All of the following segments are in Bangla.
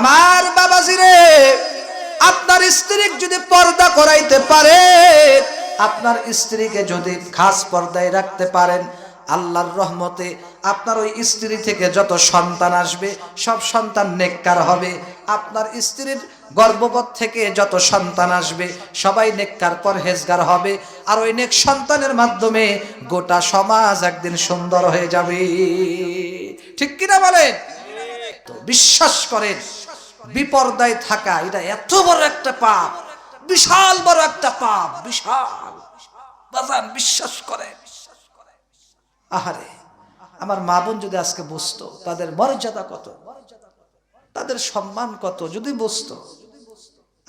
আমার বাবাজি রে, আপনার স্ত্রী যদি পর্দা করাইতে পারে, আপনার স্ত্রীকে যদি খাস পর্দায় রাখতে পারেন, আল্লাহর রহমতে আপনার ওই স্ত্রী থেকে যত সন্তান আসবে, সব সন্তান নেককার হবে। আপনার স্ত্রীর গর্ভপথ থেকে যত সন্তান আসবে, সবাই নেককার পরহেজগার হবে। আর ওই নেক সন্তানের মাধ্যমে গোটা সমাজ একদিন সুন্দর হয়ে যাবে। ঠিক কিনা বলেন? তো বিশ্বাস করেন বিপর্দায় থাকা, এটা এত বড় একটা পাপ, বিশাল বড় একটা পাপ, বিশাল। বাজান বিশ্বাস করেন আহারে, আমার মা বোন যদি আজকে বুঝতো তাদের মর্যাদা কত? তাদের সম্মান কত? যদি বুঝতো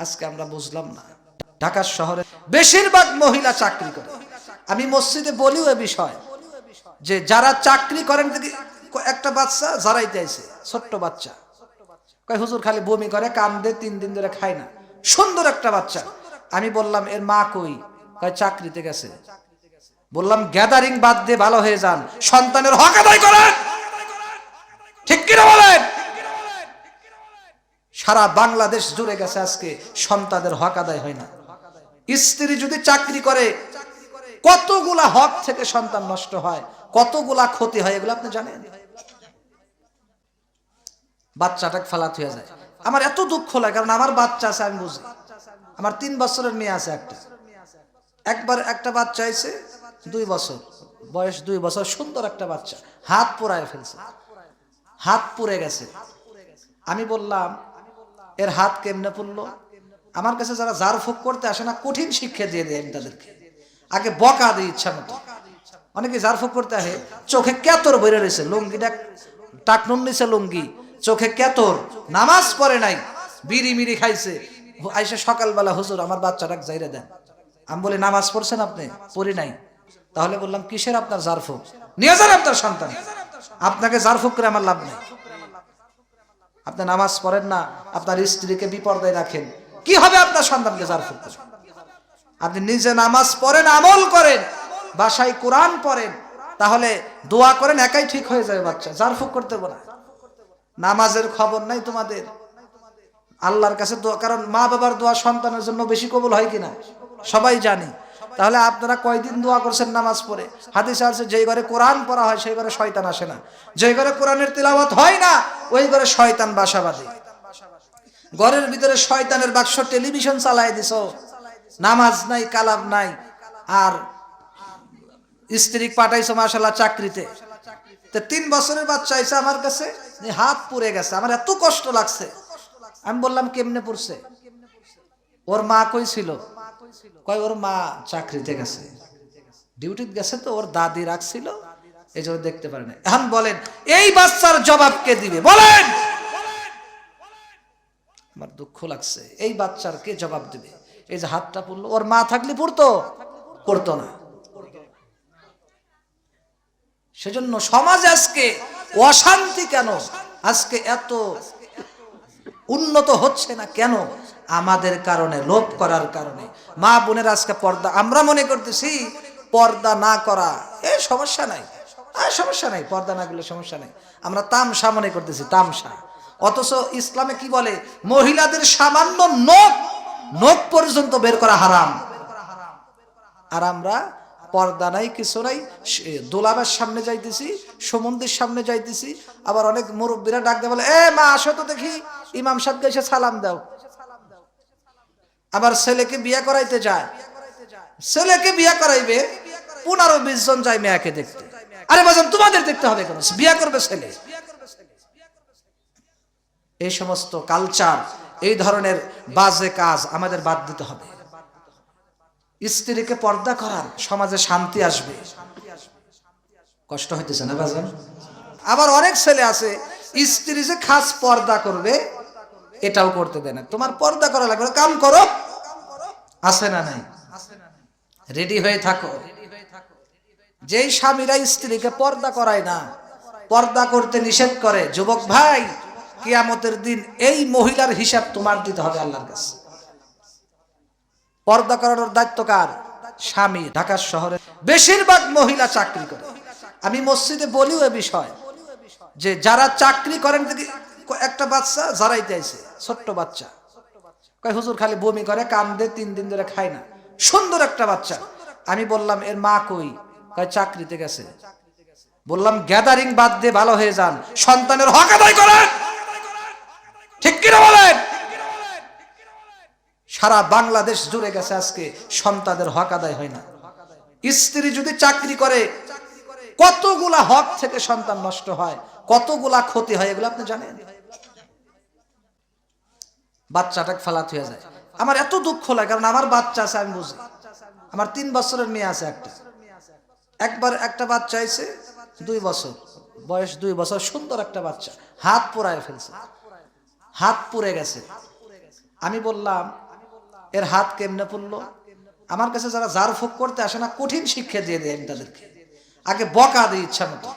আজকে আমরা বুঝলাম না। ঢাকার শহরে বেশিরভাগ মহিলা চাকরি করে। আমি মসজিদে বলিও এ বিষয় যে, যারা চাকরি করেন একটা বাচ্চা জারাইতে আছে ছোট্ট বাচ্চা কয়, হুজুর খালি বমি করে, কান্দে, তিন দিন ধরে খায় না। সুন্দর একটা বাচ্চা। আমি বললাম, এর মা কই? কয়, চাকরিতে গেছে। বললাম, গ্যাদারিং বাদ দিয়ে ভালো হয়ে যান। সন্তানের হক আদায় করেন। ঠিক কিনা বলেন? সারা বাংলাদেশ জুড়ে গেছে আজকে সন্তানের হক আদায় হয় না। স্ত্রী যদি চাকরি করে, কতগুলা হক থেকে সন্তান নষ্ট হয়, কতগুলা ক্ষতি হয়, এগুলো আপনি জানেন? বাচ্চাটা ফালাত হয়ে যায়। আমার এত দুঃখ লাগে, কারণ আমার বাচ্চা আছে, আমি বুঝি। আমার তিন বছরের মেয়ে আছে একটা। একবার একটা বাচ্চা আইছে দুই বছর। বয়স দুই বছর, সুন্দর একটা বাচ্চা। হাত পোড়ায় ফেলছে। হাত পুড়ে গেছে। আমি বললাম, এর হাত কেমনে পড়ল? আমার কাছে যারা জার ফুক করতে আসে না, কঠিন শিক্ষা দিয়ে দেয় আমি তাদেরকে। আগে বকা দিই ইচ্ছা মতো। অনেকে জার ফুক করতে আসে, চোখে কেতর বইরে রয়েছে, লুঙ্গিটা টাকনুন নিছে লুঙ্গি। চোখে কেতর, নামাজ পড়ে নাই, বিড়ি মিড়ি খাইছে। আইসে সকালবেলা, হুজুর, আমার বাচ্চাটাকে যাইরে দেন। আমি বলি, নামাজ পড়ছেন আপনি? পড়ি নাই। তাহলে বললাম, কিসের আপনার জারফুক নিয়ে যান আপনার সন্তান। আপনাকে জারফুক করে আমার লাভ নেই। আপনি নামাজ পড়েন না, আপনার স্ত্রীকে বিপর্দায় রাখেন। কি হবে আপনার সন্তানকে জারফুক করে? আপনি নিজে নামাজ পড়েন, আমল করেন, বাসায় কোরআন পড়েন, তাহলে দোয়া করেন, একাই ঠিক হয়ে যাবে বাচ্চা। জারফুক করতে না। নামাজের খবর নাই তোমাদের। আল্লাহর কাছে কারণ মা বাবার দোয়া সন্তানের জন্য বেশি কবুল হয় কিনা? সবাই জানি। তাহলে আপনারা কয়দিন দোয়া করছেন নামাজ পড়ে? হাদিস আছে, যেই ঘরে কোরআন পড়া হয়, সেই ঘরে শয়তান আসে না। যেই ঘরে কোরআনের তিলাওয়াত হয় না, ওই ঘরে শয়তান বাসা বাঁধে। ঘরের ভিতরে শয়তানের বাক্স টেলিভিশন চালাই দিছ। নামাজ নাই, কালাম নাই। আর স্ত্রী পাঠাইছো মাসাল্লাহ চাকরিতে। তো তিন বছরের বাচ্চা আইসে আমার কাছে হাত পুড়ে গেছে, আমার এত কষ্ট লাগছে। আমি বললাম, কেমনে পড়ছে? ওর মা কই ছিল কয়, ওর মা চাকরিতে গেছে। ডিউটিতে গেছে তো, ওর দাদি রাখছিল, এই জন্য দেখতে পারে না এখন বলেন, এই বাচ্চার জবাব কে দিবে? বলেন! আমার দুঃখ লাগছে, এই বাচ্চার কে জবাব দিবে? এই যে হাতটা পড়ল, ওর মা থাকলে পড়তো? পড়তো না। সেজন্য সমাজ আজকে অশান্তি কেন? আজকে এত উন্নত হচ্ছে না কেন? আমাদের কারণে, লোভ করার কারণে। মা বোনের আজকে পর্দা, আমরা মনে করতেছি পর্দা না করা, এ সমস্যা নাই। সমস্যা নাই, পর্দা না করলে সমস্যা নাই। আমরা তামসা মনে করতেছি, তামসা। অথচ ইসলামে কি বলে? মহিলাদের সামান্য নখ নখ পর্যন্ত বের করা হারাম। আর আমরা পর্দা নাই, কিছু নাই দোলাবার সামনে যাইতেছি সমুদ্রের সামনে যাইতেছি, আবার অনেক মুরব্বীরা ডাক দেয় বলে, এ, মা, আসো তো দেখি, ইমাম সাহেবকে এসে সালাম দাও। আবার ছেলেকে বিয়ে করাইতে যায়। ছেলেকে বিয়ে করাইবে, পনেরো বিশ জন যায় মেয়াকে দেখতে। আরে বাজান, তোমাদের দেখতে হবে কেন? বিয়ে করবে ছেলে। এই সমস্ত কালচার এই ধরনের বাজে কাজ আমাদের বাদ দিতে হবে। স্ত্রীকে পর্দা করার সমাজে শান্তি আসবে। কষ্ট হইতেছে না বাজান? আবার অনেক ছেলে আছে, স্ত্রী যে খাস পর্দা করবে, এটাও করতে দেয় না। তোমার পর্দা করা লাগবে কাম করো। আছে না নাই? রেডি হয়ে থাকো। যেই স্বামীরা স্ত্রীকে পর্দা করায় না, পর্দা করতে নিষেধ করে, যুবক ভাই, কিয়ামতের দিন এই মহিলার হিসাব তোমার দিতে হবে আল্লাহর কাছে। পর্দা করানোর দায়িত্ব কার? স্বামী ঢাকা শহরে বেশিরভাগ মহিলা চাকরি করে। আমি মসজিদে বলিও এ বিষয় যে যারা চাকরি করেন একটা বাচ্চা জারাইতে আইছে, ছোট্ট বাচ্চা। হুজুর, খালি বমি করে কান্দে তিন দিন ধরে খায় না। সুন্দর একটা বাচ্চা। আমি বললাম, এর মা কই? কয়, চাকরিতে গেছে। বললাম, গ্যাদারিং বাদ দিয়ে ভালো হয়ে যান। সন্তানের হক আদায় করেন ঠিক কিনা বলেন সারা বাংলাদেশ জুড়ে গেছে আজকে সন্তানের হক আদায় হয় না। স্ত্রী যদি চাকরি করে, কতগুলা হক থেকে সন্তান নষ্ট হয়, কতগুলা ক্ষতি হয়, এগুলো আপনি জানেন? বাচ্চাটাকে ফালাত হয়ে যায়। আমার এত দুঃখ লাগে, কারণ আমার বাচ্চা আছে, আমি বুঝি। আমার তিন বছরের মেয়ে আছে একটা। একবার একটা বাচ্চা আছে দুই বছর। বয়স দুই বছর, সুন্দর একটা বাচ্চা। হাত পোড়ায় ফেলছে। হাত পুড়ে গেছে। আমি বললাম এর হাত কেমনে পড়ল আমার কাছে যারা জার ফুক করতে আসে না, কঠিন শিক্ষা দিয়ে দেয় আমি তাদেরকে। আগে বকা দিই ইচ্ছা মতো।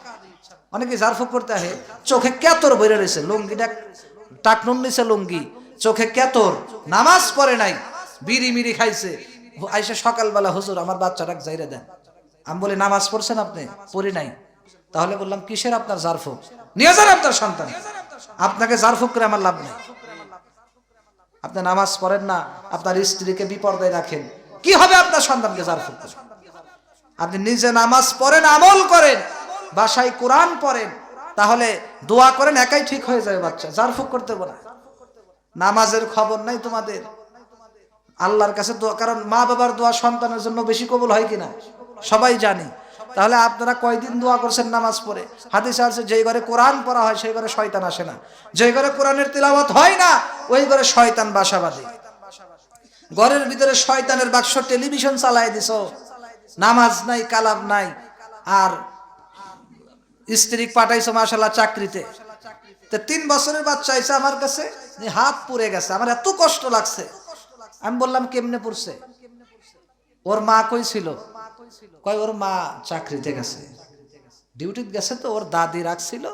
অনেকে জার ফুক করতে আসে, চোখে কেতর বেড়ে রয়েছে লুঙ্গিটা টাকনুন নিছে লুঙ্গি, চোখে কেতর, নামাজ পড়ে নাই, বিড়ি মিড়ি খাইছে। আইসে সকালবেলা, হুজুর, আমার বাচ্চাটাকে যাইরে দেন। আমি বলি, নামাজ পড়ছেন আপনি? পড়ি নাই। তাহলে বললাম, কিসের আপনার জারফুক নিয়ে যান আপনার সন্তান। আপনাকে জারফুক করে আমার লাভ নেই। আপনি নামাজ পড়েন না, আপনার স্ত্রীকে বিপর্দায় রাখেন। কি হবে আপনার সন্তানকে জারফুক করে? আপনি নিজে নামাজ পড়েন, আমল করেন, বাসায় কোরআন পড়েন, তাহলে দোয়া করেন, একাই ঠিক হয়ে যাবে বাচ্চা জারফুক করতে না। নামাজের খবর নাই তোমাদের। আল্লাহর কাছে দোয়া, কারণ মা বাবার দোয়া সন্তানের জন্য বেশি কবুল হয় কিনা? সবাই জানি। তাহলে আপনারা কয়দিন দোয়া করছেন নামাজ পড়ে? হাদিস আছে, যেই ঘরে কোরআন পড়া হয়, সেই ঘরে শয়তান আসে না। যেই ঘরে কোরআনের তিলাওয়াত হয় না, ওই ঘরে শয়তান বাসা বাঁধে। ঘরের ভিতরে শয়তানের বাক্স টেলিভিশন চালায় দিছ। নামাজ নাই, কালাম নাই, আর স্ত্রী পাঠাইছো মাসাল্লাহ চাকরিতে। তো তিন বছরের বাচ্চা আইসে আমার কাছে হাত পুড়ে গেছে, আমার এত কষ্ট লাগছে। আমি বললাম, কেমনে পড়ছে? ওর মা কই ছিল কয়, ওর মা চাকরিতে গেছে। ডিউটিতে গেছে তো, ওর দাদি রাখছিল,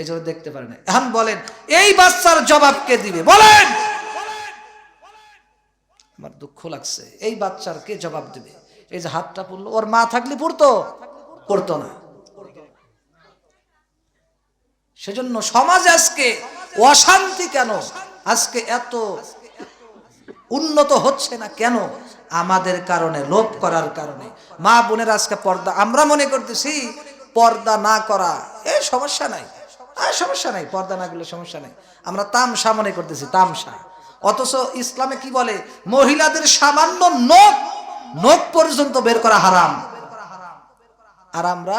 এই জন্য দেখতে পারে না এখন বলেন, এই বাচ্চার জবাব কে দিবে? বলেন! আমার দুঃখ লাগছে, এই বাচ্চার কে জবাব দিবে? এই যে হাতটা পড়ল, ওর মা থাকলে পড়তো? পড়তো না। সেজন্য সমাজ আজকে অশান্তি কেন? আজকে এত উন্নত হচ্ছে না কেন? আমাদের কারণে, লোভ করার কারণে। মা বোনের আজকে পর্দা, আমরা মনে করতেছি পর্দা না করা, এ সমস্যা নাই। আর সমস্যা নাই, পর্দা না করলে সমস্যা নাই। আমরা তামসা মনে করতেছি, তামসা। অথচ ইসলামে কি বলে? মহিলাদের সামান্য নখ নখ পর্যন্ত বের করা হারাম। আর আমরা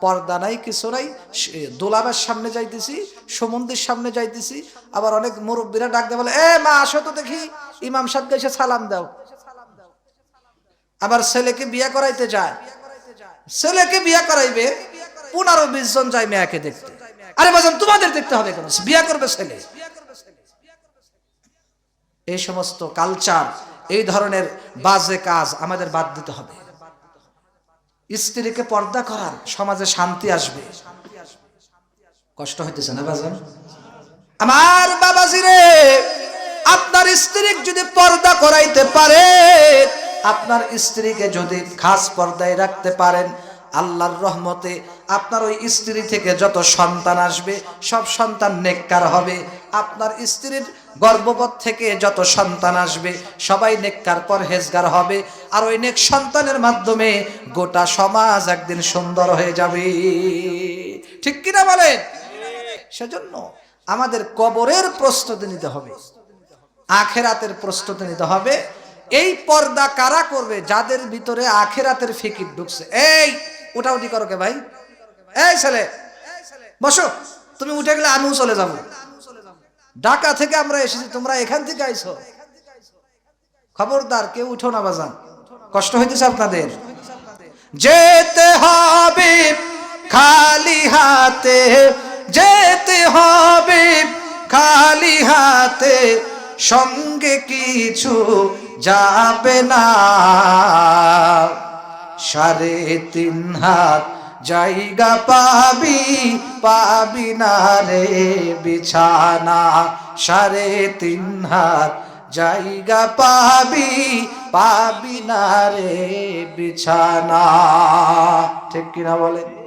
পর্দা নাই, কিছু নাই দোলাবার সামনে যাইতেছি, সমুদ্রের সামনে যাইতেছি, আবার অনেক মুরব্বীরা ডাক দেয় বলে, এ মা, আসো তো দেখি। ইমাম সাহেবকে এসে সালাম দাও। আবার ছেলেকে বিয়ে করাইতে যায়। ছেলেকে বিয়ে করাইবে, পনেরো, বিশ জন যায় মেয়াকে দেখতে। আরে বাজান, তোমাদের দেখতে হবে কেন? বিয়ে করবে ছেলে। এই সমস্ত কালচার এই ধরনের বাজে কাজ আমাদের বাদ দিতে হবে। স্ত্রীকে পর্দা করার সমাজে শান্তি আসবে। কষ্ট হইতেছে না বাজান? আমার বাবাজি রে! আপনার স্ত্রীকে যদি পর্দা করাইতে পারে, আপনার স্ত্রীকে যদি খাস পর্দায় রাখতে পারেন, আল্লাহর রহমতে আপনার ওই স্ত্রী থেকে যত সন্তান আসবে, সব সন্তান নেককার হবে। আপনার স্ত্রীর গর্ভপথ থেকে যত সন্তান আসবে, সবাই নেককার পরহেজগার হবে। আর ওই নেক সন্তানের মাধ্যমে গোটা সমাজ একদিন সুন্দর হয়ে যাবে। ঠিক কিনা বলেন? সেজন্য আমাদের কবরের প্রস্তুতি নিতে হবে। আখেরাতের প্রস্তুতি নিতে হবে। এই পর্দা কারা করবে? যাদের ভিতরে আখেরাতের ফিকির ঢুকছে। এই ওটা উঠি করো কে ভাই? এই ছেলে, বসো। তুমি উঠে গেলে আমিও চলে যাব। ঢাকা থেকে আমরা এসেছি, তোমরা এখান থেকে আইছো। খবরদার, কেউ উঠো না বাজান। কষ্ট হইতেছে আপনাদের। যেতে হবে খালি হাতে, যেতে হবে খালি হাতে। সঙ্গে কিছু যাবে না। সাড়ে তিন হাত জায়গা পাবি পাবি না রে বিছানা। সাড়ে তিন হাত জায়গা পাবি পাবি না রে বিছানা। ঠিক কিনা বলেন?